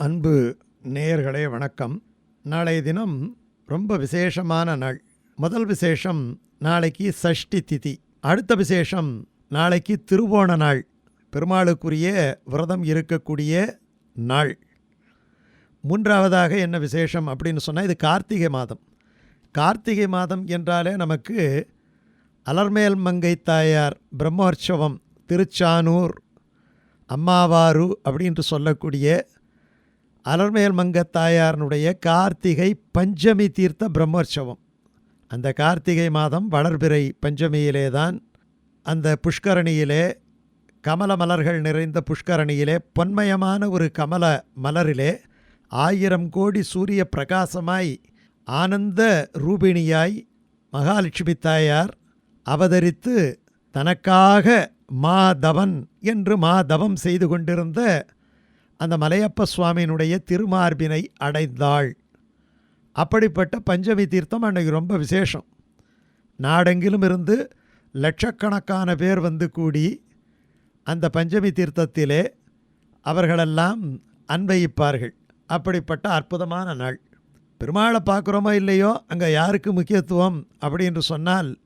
அன்பு நேயர்களே வணக்கம். நாளைய தினம் ரொம்ப விசேஷமான நாள். முதல் விசேஷம் நாளைக்கு சஷ்டி திதி. அடுத்த விசேஷம் நாளைக்கு திருவோண நாள். பெருமாளுக்குரிய விரதம் இருக்கக்கூடிய நாள். மூன்றாவதாக என்ன விசேஷம் அப்படின்னு சொன்னால் இது கார்த்திகை மாதம். கார்த்திகை மாதம் என்றாலே நமக்கு அலர்மேல் மங்கை தாயார் பிரம்மோற்சவம் திருச்சானூர் அம்மாவாரு அப்படின்ட்டு சொல்லக்கூடிய அலர்மேல் மங்கத்தாயாரனுடைய கார்த்திகை பஞ்சமி தீர்த்த பிரம்மோற்சவம். அந்த கார்த்திகை மாதம் வளர்பிறை பஞ்சமியிலே தான் அந்த புஷ்கரணியிலே கமல மலர்கள் நிறைந்த புஷ்கரணியிலே பொன்மயமான ஒரு கமல மலரிலே ஆயிரம் கோடி சூரிய பிரகாசமாய் ஆனந்த ரூபிணியாய் மகாலட்சுமி தாயார் அவதரித்து தனக்காக மாதவன் என்று மாதவம் செய்து கொண்டிருந்த அந்த மலையப்ப சுவாமியினுடைய திருமார்பினை அடைந்தாள். அப்படிப்பட்ட பஞ்சமி தீர்த்தம் அன்னைக்கு ரொம்ப விசேஷம். நாடெங்கிலும் இருந்து லட்சக்கணக்கான பேர் வந்து கூடி அந்த பஞ்சமி தீர்த்தத்திலே அவர்களெல்லாம் அன்வயிப்பார்கள் அப்படிப்பட்ட அற்புதமான நாள். பெருமாளை பார்க்குறோமோ இல்லையோ? அங்கே யாருக்கு முக்கியத்துவம்? அப்படின்னு சொன்னால்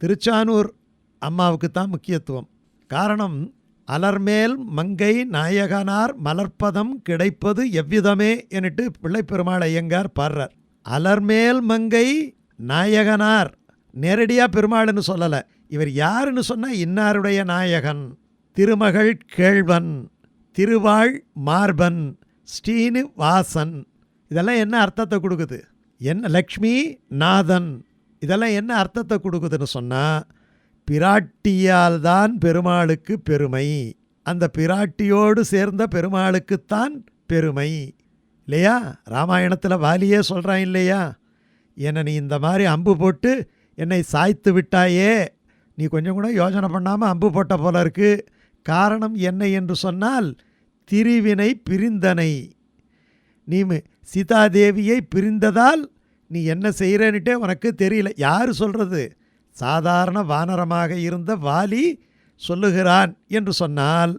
திருச்சானூர் அம்மாவுக்கு தான் முக்கியத்துவம். காரணம் அலர்மேல் மங்கை நாயகனார் மலர்ப்பதம் கிடைப்பது எவ்விதமே என்னிட்டு பிள்ளைப்பெருமாள் ஐயங்கார் பாடுறார். அலர்மேல் மங்கை நாயகனார் நேரடியாக பெருமாள்னு சொல்லலை. இவர் யாருன்னு சொன்னால் இன்னாருடைய நாயகன்? திருமகள் கேழ்வன் திருவாள் மார்பன் ஸ்ரீனு வாசன் இதெல்லாம் என்ன அர்த்தத்தை கொடுக்குது? என்ன லக்ஷ்மி நாதன். இதெல்லாம் என்ன அர்த்தத்தை கொடுக்குதுன்னு சொன்னால் பிராட்டியால் தான் பெருமாளுக்கு பெருமை. அந்த பிராட்டியோடு சேர்ந்த பெருமாளுக்குத்தான் பெருமை. இல்லையா? ராமாயணத்தில் வாலியே சொல்கிறான் இல்லையா? என்னை நீ இந்த மாதிரி அம்பு போட்டு என்னை சாய்த்து விட்டாயே. நீ கொஞ்சம் கூட யோசனை பண்ணாமல் அம்பு போட்ட போல இருக்கு. காரணம் என்ன என்று சொன்னால் திரிவினை பிரிந்தனை. நீ சீதாதேவியை பிரிந்ததால் நீ என்ன செய்கிறேன்னுட்டே உனக்கு தெரியல. யார் சொல்கிறது சாதாரண வானரமாக இருந்த வாலி சொல்லுகிறான் என்று சொன்னால்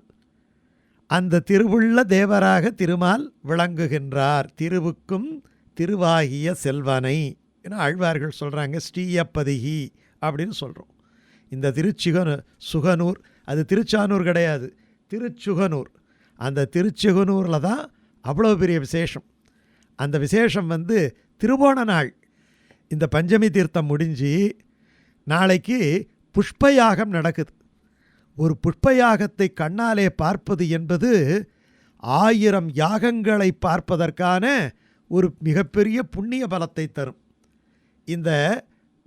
அந்த திருவுள்ள தேவராக திருமால் விளங்குகின்றார். திருவுக்கும் திருவாகிய செல்வனை என ஆழ்வார்கள் சொல்கிறாங்க ஸ்ரீயப்பதிகி அப்படின்னு சொல்கிறோம் இந்த திருச்சிகனு சுகனூர் அது திருச்சானூர் கிடையாது திருச்சுகனூர். அந்த திருச்சுகனூரில் தான் அவ்வளோ பெரிய விசேஷம். அந்த விசேஷம் வந்து திருவோண நாள். இந்த பஞ்சமி தீர்த்தம் முடிஞ்சு நாளைக்கு புஷ்பயாகம் நடக்குது. ஒரு புஷ்பயாகத்தை கண்ணாலே பார்ப்பது என்பது ஆயிரம் யாகங்களை பார்ப்பதற்கான ஒரு மிகப்பெரிய புண்ணிய பலத்தை தரும். இந்த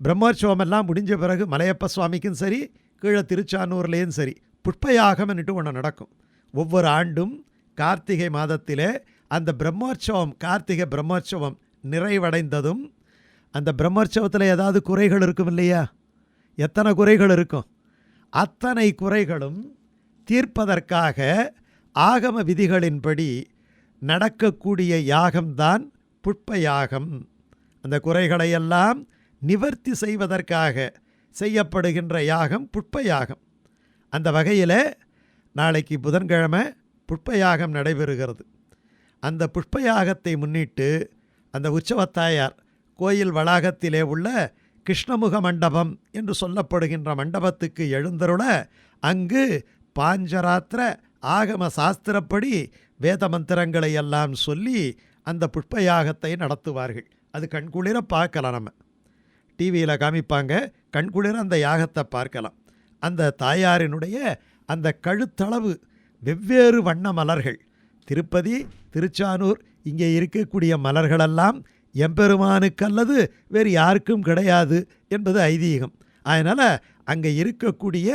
பிரம்மோற்சவமெல்லாம் முடிஞ்ச பிறகு மலையப்ப சுவாமிக்கும் சரி கீழே திருச்சானூர்லேயும் சரி புஷ்பயாகம்னுட்டு ஒன்று நடக்கும். ஒவ்வொரு ஆண்டும் கார்த்திகை மாதத்திலே அந்த பிரம்மோற்சவம் கார்த்திகை பிரம்மோற்சவம் நிறைவடைந்ததும் அந்த பிரம்மோற்சவத்தில் ஏதாவது குறைகள் இருக்கும் இல்லையா? எத்தனை குறைகள் இருக்கும்? அத்தனை குறைகளும் தீர்ப்பதற்காக ஆகம விதிகளின்படி நடக்கக்கூடிய யாகம்தான் புட்ப யாகம் அந்த குறைகளையெல்லாம் நிவர்த்தி செய்வதற்காக செய்யப்படுகின்ற யாகம் புட்ப யாகம் அந்த வகையில் நாளைக்கு புதன்கிழமை புட்பயாகம் நடைபெறுகிறது. அந்த புஷ்பயாகத்தை முன்னிட்டு அந்த உற்சவத்தாயார் கோயில் வளாகத்திலே உள்ள கிருஷ்ணமுக மண்டபம் என்று சொல்லப்படுகின்ற மண்டபத்துக்கு எழுந்தருள அங்கு பாஞ்சராத்திர ஆகம சாஸ்திரப்படி வேத மந்திரங்களை எல்லாம் சொல்லி அந்த புஷ்பயாகத்தை நடத்துவார்கள். அது கண்குளிர பார்க்கலாம் நம்ம. டிவியில் காமிப்பாங்க. கண்குளிர அந்த யாகத்தை பார்க்கலாம். அந்த தாயாரினுடைய அந்த கழுத்தளவு வெவ்வேறு வண்ண மலர்கள். திருப்பதி திருச்சானூர் இங்கே இருக்கக்கூடிய மலர்களெல்லாம் எம்பெருமானுக்கு அல்லது வேறு யாருக்கும் கிடையாது என்பது ஐதீகம். அதனால் அங்கே இருக்கக்கூடிய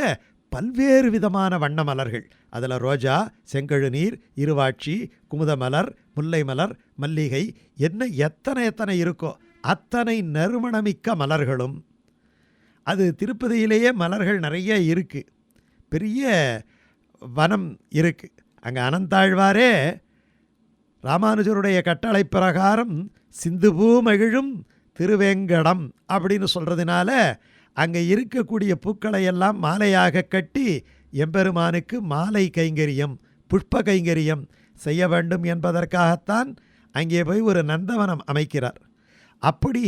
பல்வேறு விதமான வண்ண மலர்கள். அதில் ரோஜா செங்கழுநீர் இருவாட்சி குமுதமலர் முல்லை மலர் மல்லிகை என்ன எத்தனை எத்தனை இருக்கோ அத்தனை நறுமணமிக்க மலர்களும். அது திருப்பதியிலேயே மலர்கள் நிறைய இருக்குது பெரிய வனம் இருக்குது அங்கே அனந்தாழ்வாரே ராமானுஜருடைய கட்டளை பிரகாரம் சிந்துபூ மகிழும் திருவேங்கடம் அப்படின்னு சொல்கிறதுனால அங்கே இருக்கக்கூடிய பூக்களை எல்லாம் மாலையாக கட்டி எம்பெருமானுக்கு மாலை கைங்கரியம் புஷ்ப கைங்கரியம் செய்ய வேண்டும் என்பதற்காகத்தான் அங்கே போய் ஒரு நந்தவனம் அமைக்கிறார். அப்படி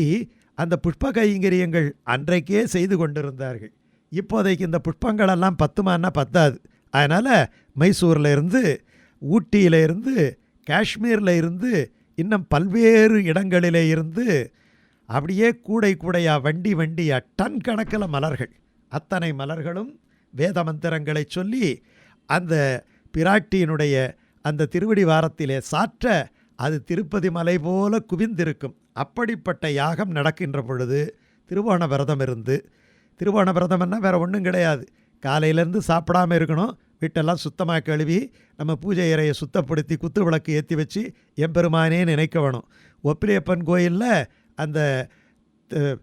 அந்த புஷ்ப கைங்கரியங்கள் அன்றைக்கே செய்து கொண்டிருந்தார்கள். இப்போதைக்கு இந்த புஷ்பங்களெல்லாம் பத்துமான்னா பத்தாது. அதனால் மைசூரில் இருந்து ஊட்டியில இருந்து காஷ்மீரில் இருந்து இன்னும் பல்வேறு இடங்களிலே இருந்து அப்படியே கூடை கூடையாக வண்டி வண்டியாக டன் கணக்கில் மலர்கள். அத்தனை மலர்களும் வேத மந்திரங்களை சொல்லி அந்த பிராட்டியினுடைய அந்த திருவடி வாரத்திலே சாற்ற அது திருப்பதி மலை போல குவிந்திருக்கும். அப்படிப்பட்ட யாகம் நடக்கின்ற பொழுது திருவோண விரதம் இருந்து திருவோண விரதம்னா வேறு ஒன்றும் கிடையாது. காலையிலேருந்து சாப்பிடாம இருக்கணும். வீட்டெல்லாம் சுத்தமாக கழுவி நம்ம பூஜை இறையை சுத்தப்படுத்தி குத்து விளக்கு ஏற்றி வச்சு எம்பெருமானே நினைக்க வேணும் ஒப்பிலியப்பன் கோயிலில் அந்த த-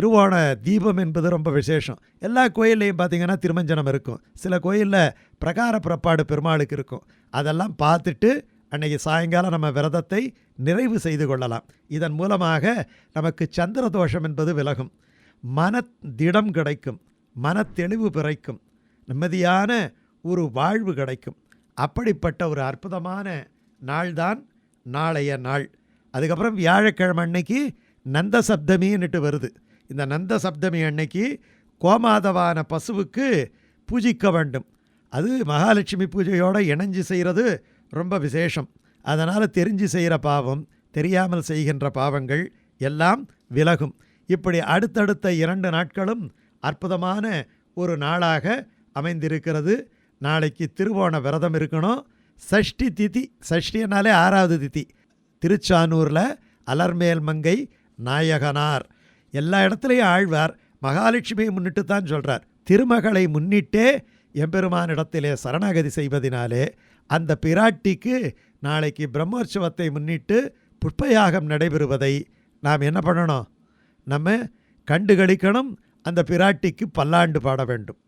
திருவோண தீபம் என்பது ரொம்ப விசேஷம். எல்லா கோயில்லையும் பார்த்தீங்கன்னா திருமஞ்சனம் இருக்கும். சில கோயிலில் பிரகார புறப்பாடு பெருமாளுக்கு இருக்கும். அதெல்லாம் பார்த்துட்டு அன்னைக்கு சாயங்காலம் நம்ம விரதத்தை நிறைவு செய்து கொள்ளலாம். இதன் மூலமாக நமக்கு சந்திர தோஷம் என்பது விலகும். மன திடம் கிடைக்கும். மனத்தெளிவு பிறக்கும். நிம்மதியான ஒரு வாழ்வு கிடைக்கும். அப்படிப்பட்ட ஒரு அற்புதமான நாள்தான் நாளைய நாள். அதுக்கப்புறம் வியாழக்கிழமை அன்னைக்கு நந்த சப்தமின்னுட்டு வருது. இந்த நந்த சப்தமி அன்னைக்கு கோமாதவான பசுவுக்கு பூஜிக்க வேண்டும். அது மகாலட்சுமி பூஜையோடு இணைஞ்சு செய்கிறது ரொம்ப விசேஷம். அதனால் தெரிஞ்சு செய்கிற பாவம் தெரியாமல் செய்கின்ற பாவங்கள் எல்லாம் விலகும். இப்படி அடுத்தடுத்த இரண்டு நாட்களும் அற்புதமான ஒரு நாளாக அமைந்திருக்கிறது. நாளைக்கு திருவோண விரதம் இருக்கணும். சஷ்டி திதி சஷ்டினாலே ஆறாவது திதி. திருச்சானூரில் அலர்மேல் மங்கை நாயகனார். எல்லா இடத்துலையும் ஆழ்வார் மகாலட்சுமியை முன்னிட்டு தான் சொல்கிறார் திருமகளை முன்னிட்டே எம்பெருமானிடத்திலே சரணாகதி செய்வதினாலே அந்த பிராட்டிக்கு நாளைக்கு பிரம்மோற்சவத்தை முன்னிட்டு புஷ்பயாகம் நடைபெறுவதை நாம் என்ன பண்ணணும்? நம்ம கண்டு கழிக்கணும் அந்த பிராட்டிக்கு பல்லாண்டு பாட வேண்டும்.